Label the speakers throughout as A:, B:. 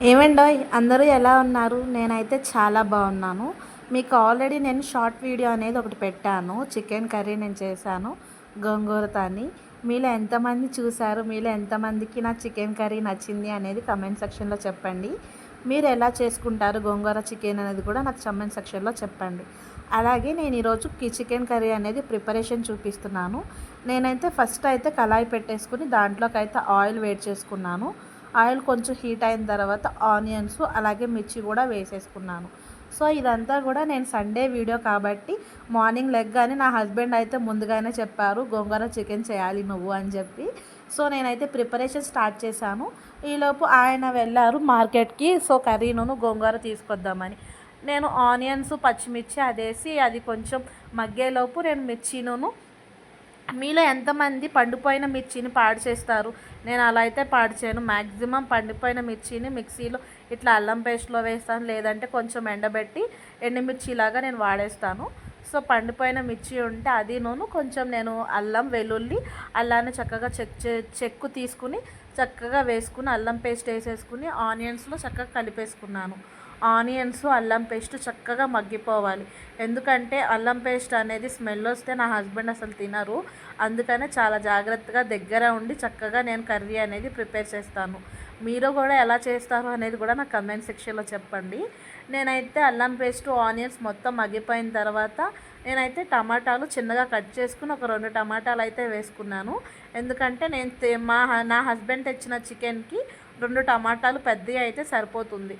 A: ఏమండో అందరూ ఎలా ఉన్నారు? నేనైతే చాలా బాగున్నాను. మీకు ఆల్రెడీ నేను షార్ట్ వీడియో అనేది ఒకటి పెట్టాను. చికెన్ కర్రీ నేను చేశాను. గోంగూరతోని మీలో ఎంతమంది చూశారు? మీలో ఎంతమందికి నా చికెన్ కర్రీ నచ్చింది అనేది కమెంట్ సెక్షన్లో చెప్పండి. మీరు ఎలా చేసుకుంటారు గోంగూర చికెన్ అనేది కూడా నాకు కమెంట్ సెక్షన్లో చెప్పండి. అలాగే నేను ఈరోజు చికెన్ కర్రీ అనేది ప్రిపరేషన్ చూపిస్తున్నాను. నేనైతే ఫస్ట్ అయితే కళాయి పెట్టేసుకుని దాంట్లోకి అయితే ఆయిల్ వేడి చేసుకున్నాను. ఆయిల్ కొంచెం హీట్ అయిన తర్వాత ఆనియన్స్ అలాగే మిర్చి కూడా వేసేసుకున్నాను. సో ఇదంతా కూడా నేను సండే వీడియో కాబట్టి మార్నింగ్ లెగ్ కానీ నా హస్బెండ్ అయితే ముందుగానే చెప్పారు గోంగూర చికెన్ చేయాలి నువ్వు అని చెప్పి. సో నేనైతే ప్రిపరేషన్ స్టార్ట్ చేశాను. ఈలోపు ఆయన వెళ్ళారు మార్కెట్కి సో కర్రీను గోంగూర తీసుకొద్దామని. నేను ఆనియన్స్ పచ్చిమిర్చి అదేసి అది కొంచెం మగ్గేలోపు నేను మిర్చిను మీలో ఎంతమంది పండిపోయిన మిర్చిని పాడు చేస్తారు? నేను అలా అయితే పాడు చేయను. మ్యాక్సిమం పండిపోయిన మిర్చిని మిక్సీలో ఇట్లా అల్లం పేస్ట్లో వేస్తాను. లేదంటే కొంచెం ఎండబెట్టి ఎండుమిర్చిలాగా నేను వాడేస్తాను. సో పండిపోయిన మిర్చి ఉంటే అది నూనె కొంచెం నేను అల్లం వెల్లుల్లి అల్లాన్ని చక్కగా చెక్ చెక్కు తీసుకుని చక్కగా వేసుకుని అల్లం పేస్ట్ వేసేసుకుని ఆనియన్స్లో చక్కగా కలిపేసుకున్నాను. ఆనియన్స్ అల్లం పేస్ట్ చక్కగా మగ్గిపోవాలి. ఎందుకంటే అల్లం పేస్ట్ అనేది స్మెల్ వస్తే నా హస్బెండ్ అసలు తినరు. అందుకనే చాలా జాగ్రత్తగా దగ్గర ఉండి చక్కగా నేను కర్రీ అనేది ప్రిపేర్ చేస్తాను. మీరు కూడా ఎలా చేస్తారు అనేది కూడా నాకు కమెంట్ సెక్షన్లో చెప్పండి. నేనైతే అల్లం పేస్ట్ ఆనియన్స్ మొత్తం మగ్గిపోయిన తర్వాత నేనైతే టమాటాలు చిన్నగా కట్ చేసుకుని ఒక రెండు టమాటాలు అయితే వేసుకున్నాను. ఎందుకంటే నేను మా నా హస్బెండ్ తెచ్చిన చికెన్కి రెండు టమాటాలు పెద్దవి అయితే సరిపోతుంది.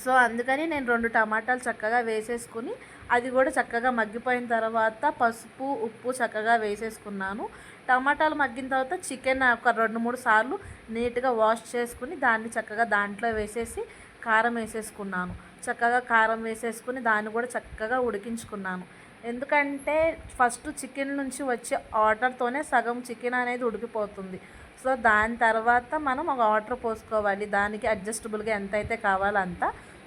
A: సో అందుకని నేను రెండు టమాటాలు చక్కగా వేసేసుకుని అది కూడా చక్కగా మగ్గిపోయిన తర్వాత పసుపు ఉప్పు చక్కగా వేసేసుకున్నాను. టమాటాలు మగ్గిన తర్వాత చికెన్ ఒక రెండు మూడు సార్లు నీట్గా వాష్ చేసుకుని దాన్ని చక్కగా దాంట్లో వేసేసి కారం వేసేసుకున్నాను. చక్కగా కారం వేసేసుకుని దాన్ని కూడా చక్కగా ఉడికించుకున్నాను. ఎందుకంటే ఫస్ట్ చికెన్ నుంచి వచ్చే ఆర్డర్తోనే సగం చికెన్ అనేది ఉడికిపోతుంది. సో దాని తర్వాత మనం ఒక వాటర్ పోసుకోవాలి. దానికి అడ్జస్టబుల్గా ఎంత అయితే కావాలో అంత.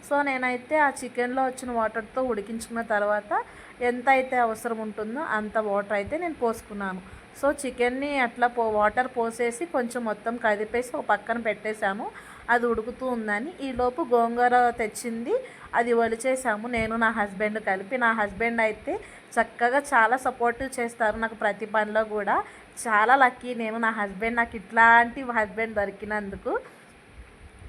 A: సో నేనైతే ఆ చికెన్లో వచ్చిన వాటర్తో ఉడికించుకున్న తర్వాత ఎంత అయితే అవసరం ఉంటుందో అంత వాటర్ అయితే నేను పోసుకున్నాను. సో చికెన్ని అట్లా పో వాటర్ పోసేసి కొంచెం మొత్తం కదిపేసి ఒక పక్కన పెట్టేశాము. అది ఉడుకుతూ ఉందని. ఈలోపు గోంగూర తెచ్చింది. అది వలిచేసాము. నేను నా హస్బెండ్ కలిపి నా హస్బెండ్ అయితే చక్కగా చాలా సపోర్టివ్ చేస్తారు నాకు ప్రతి పనిలో కూడా. చాలా లక్కీ నేను నా హస్బెండ్ నాకు ఇట్లాంటి హస్బెండ్ దొరికినందుకు.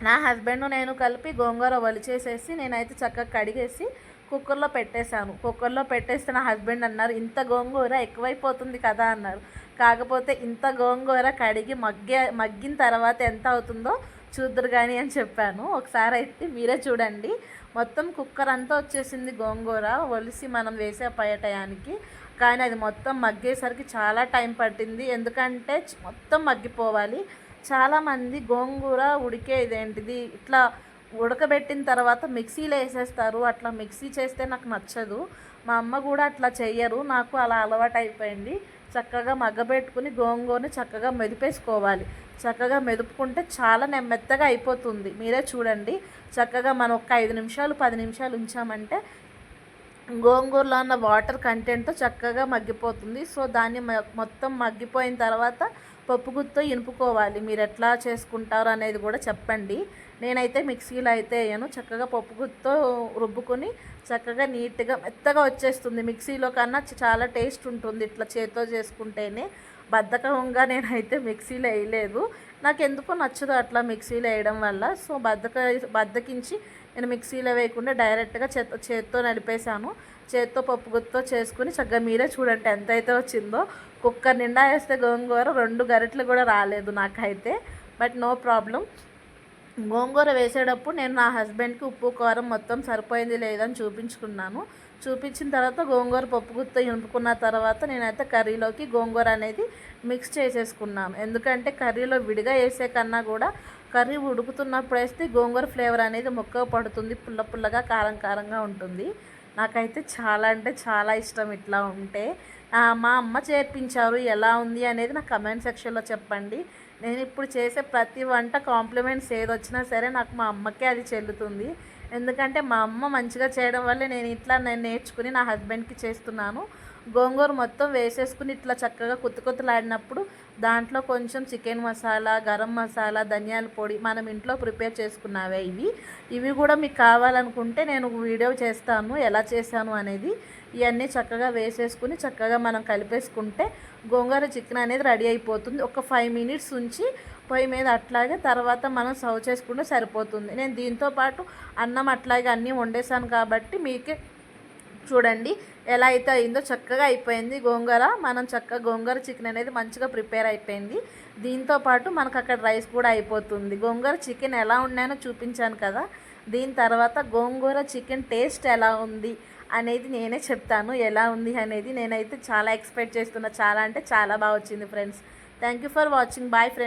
A: నా హస్బెండ్ నేను కలిపి గోంగూర వలిచేసేసి నేనైతే చక్కగా కడిగేసి కుక్కర్లో పెట్టేశాను. కుక్కర్లో పెట్టేస్తే నా హస్బెండ్ అన్నారు ఇంత గోంగూర ఎక్కువైపోతుంది కదా అన్నారు. కాకపోతే ఇంత గోంగూర కడిగి మగ్గే మగ్గిన తర్వాత ఎంత అవుతుందో చూద్దరు కానీ అని చెప్పాను. ఒకసారి అయితే మీరే చూడండి. మొత్తం కుక్కర్ అంతా వచ్చేసింది గోంగూర. ఒలిసి మనం వేసే పయటయానికి కానీ అది మొత్తం మగ్గేసరికి చాలా టైం పట్టింది. ఎందుకంటే మొత్తం మగ్గిపోవాలి. చాలామంది గోంగూర ఉడికే ఇదేంటిది? ఇట్లా ఉడకబెట్టిన తర్వాత మిక్సీలో వేసేస్తారు. అట్లా మిక్సీ చేస్తే నాకు నచ్చదు. మా అమ్మ కూడా అట్లా చెయ్యరు. నాకు అలా అలవాటు అయిపోయింది చక్కగా మగ్గబెట్టుకుని గోంగూరని చక్కగా మెదిపేసుకోవాలి. చక్కగా మెదుపుకుంటే చాలా నెమ్మెత్తగా అయిపోతుంది. మీరే చూడండి. చక్కగా మనం ఒక ఐదు నిమిషాలు పది నిమిషాలు ఉంచామంటే గోంగూరలో ఉన్న వాటర్ కంటెంట్తో చక్కగా మగ్గిపోతుంది. సో దాన్ని మొత్తం మగ్గిపోయిన తర్వాత పప్పు గుత్తో ఇనుపుకోవాలి. మీరు ఎట్లా చేసుకుంటారు అనేది కూడా చెప్పండి. నేనైతే మిక్సీలో అయితే వేయను. చక్కగా పప్పు గుత్తో రుబ్బుకొని చక్కగా నీట్గా మెత్తగా వచ్చేస్తుంది. మిక్సీలో కన్నా చాలా టేస్ట్ ఉంటుంది ఇట్లా చేతితో చేసుకుంటేనే. బద్ధకంగా నేనైతే మిక్సీలో వేయలేదు. నాకు ఎందుకో నచ్చదు అట్లా మిక్సీలో వేయడం వల్ల. సో బద్దక బద్దకించి నేను మిక్సీలో వేయకుండా డైరెక్ట్గా చేత్తో చేత్తో నడిపేశాను చేత్తో పప్పు గుత్తో చేసుకుని చక్కగా మీరే చూడండి ఎంత అయితే వచ్చిందో. కుక్కర్ నిండా వేస్తే గోంగూర రెండు గరిటలు కూడా రాలేదు నాకైతే. But no problem. గోంగూర వేసేటప్పుడు నేను నా హస్బెండ్కి ఉప్పు కారం మొత్తం సరిపోయింది లేదని చూపించుకున్నాను. చూపించిన తర్వాత గోంగూర పప్పు గుత్త ఇంపుకున్న తర్వాత నేనైతే కర్రీలోకి గోంగూర అనేది మిక్స్ చేసేసుకున్నాను. ఎందుకంటే కర్రీలో విడిగా వేసే కన్నా కూడా కర్రీ ఉడుకుతున్నప్పుడు వేస్తే గోంగూర ఫ్లేవర్ అనేది మొక్క పడుతుంది. పుల్ల పుల్లగా కారం కారంగా ఉంటుంది. నాకైతే చాలా అంటే చాలా ఇష్టం ఇట్లా ఉంటే. మా అమ్మ చేర్పించారు. ఎలా ఉంది అనేది నా కమెంట్ సెక్షన్లో చెప్పండి. నేను ఇప్పుడు చేసే ప్రతి వంట కాంప్లిమెంట్స్ ఏది వచ్చినా సరే నాకు మా అమ్మకే అది చెల్లుతుంది. ఎందుకంటే మా అమ్మ మంచిగా చేయడం వల్లే నేను ఇట్లా నేను నేర్చుకుని నా హస్బెండ్కి చేస్తున్నాను. గోంగూర మొత్తం వేసేసుకుని ఇట్లా చక్కగా కొత్త కొత్తలాడినప్పుడు దాంట్లో కొంచెం చికెన్ మసాలా గరం మసాలా ధనియాల పొడి మనం ఇంట్లో ప్రిపేర్ చేసుకున్నావే ఇవి. ఇవి కూడా మీకు కావాలనుకుంటే నేను వీడియో చేస్తాను ఎలా చేశాను అనేది ఇవన్నీ చక్కగా వేసేసుకుని చక్కగా మనం కలిపేసుకుంటే గోంగూర చికెన్ అనేది రెడీ అయిపోతుంది. ఒక ఫైవ్ మినిట్స్ ఉంచి పొయ్యి మీద అట్లాగే తర్వాత మనం సర్వ్ చేసుకుంటే సరిపోతుంది. నేను దీంతో పాటు అన్నం అట్లాగే అన్నీ వండేసాను కాబట్టి మీకే చూడండి ఎలా అయితే అయిందో చక్కగా అయిపోయింది గోంగూర. మనం చక్కగా గోంగూర చికెన్ అనేది మంచిగా ప్రిపేర్ అయిపోయింది. దీంతో పాటు మనకు అక్కడ రైస్ కూడా అయిపోతుంది. గోంగూర చికెన్ ఎలా ఉన్నాయో చూపించాను కదా. దీని తర్వాత గోంగూర చికెన్ టేస్ట్ ఎలా ఉంది అనేది నేనే చెప్తాను. ఎలా ఉంది అనేది నేనైతే చాలా ఎక్స్పెక్ట్ చేస్తున్నా. చాలా అంటే చాలా బాగా వచ్చింది friends. Thank you for watching. Bye friends.